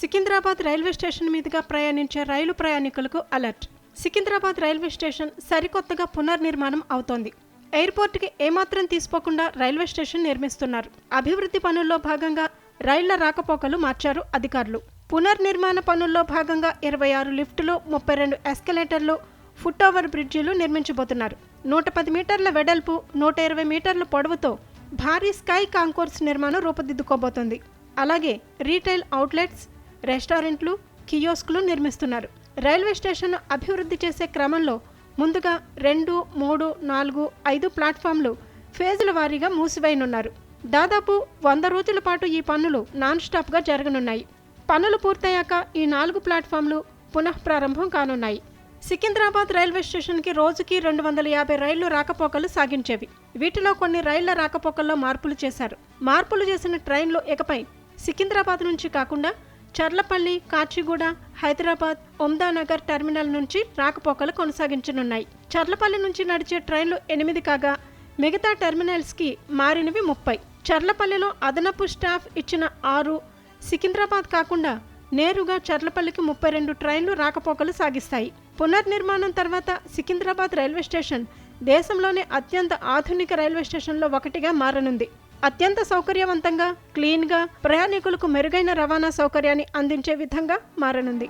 Secunderabad railway station మీదుగా ప్రయాణించే రైలు ప్రయాణికులకు అలర్ట్. సికింద్రాబాద్ రైల్వే స్టేషన్ సరికొత్తగా పునర్నిర్మాణం అవుతోంది. ఎయిర్పోర్ట్కి ఏమాత్రం తీసుకోకుండా రైల్వే స్టేషన్ నిర్మిస్తున్నారు. అభివృద్ధి పనుల్లో భాగంగా రైళ్ళ రాకపోకలు మార్చారు అధికారులు. పునర్నిర్మాణ పనుల్లో భాగంగా ఇరవై ఆరు లిఫ్టులు ముప్పై రెండు ఎస్కలేటర్లు ఫుట్ ఓవర్ బ్రిడ్జిలు నిర్మించబోతున్నారు. నూట పది మీటర్ల వెడల్పు నూట ఇరవై మీటర్ల పొడవుతో భారీ స్కై కాంకోర్స్ నిర్మాణం రూపుదిద్దుకోబోతోంది. అలాగే రీటైల్ అవుట్లెట్స్ రెస్టారెంట్లు కియోస్కులు నిర్మిస్తున్నారు. రైల్వే స్టేషన్ అభివృద్ధి చేసే క్రమంలో ముందుగా రెండు మూడు నాలుగు ఐదు ప్లాట్ఫామ్లు ఫేజుల వారీగా మూసివేయనున్నారు. దాదాపు వంద రోజుల పాటు ఈ పనులు నాన్ స్టాప్గా జరగనున్నాయి. పనులు పూర్తయ్యాక ఈ నాలుగు ప్లాట్ఫామ్లు పునః ప్రారంభం కానున్నాయి. సికింద్రాబాద్ రైల్వే స్టేషన్కి రోజుకి రెండు వందల యాభై రైళ్ళు రాకపోకలు సాగించేవి. వీటిలో కొన్ని రైళ్ళ రాకపోకల్లో మార్పులు చేశారు. మార్పులు చేసిన ట్రైన్లు ఇకపై సికింద్రాబాద్ నుంచి కాకుండా చర్లపల్లి కాచిగూడ హైదరాబాద్ ఒమ్దానగర్ టెర్మినల్ నుంచి రాకపోకలు కొనసాగించనున్నాయి. చర్లపల్లి నుంచి నడిచే ట్రైన్లు ఎనిమిది కాగా మిగతా టెర్మినల్స్కి మారినవి ముప్పై. చర్లపల్లిలో అదనపు స్టాఫ్ ఇచ్చిన ఆరు. సికింద్రాబాద్ కాకుండా నేరుగా చర్లపల్లికి ముప్పై రెండు ట్రైన్లు రాకపోకలు సాగిస్తాయి. పునర్నిర్మాణం తర్వాత సికింద్రాబాద్ రైల్వే స్టేషన్ దేశంలోనే అత్యంత ఆధునిక రైల్వే స్టేషన్లో ఒకటిగా మారనుంది. అత్యంత సౌకర్యవంతంగా క్లీన్గా ప్రయాణికులకు మెరుగైన రవాణా సౌకర్యాన్ని అందించే విధంగా మారనుంది.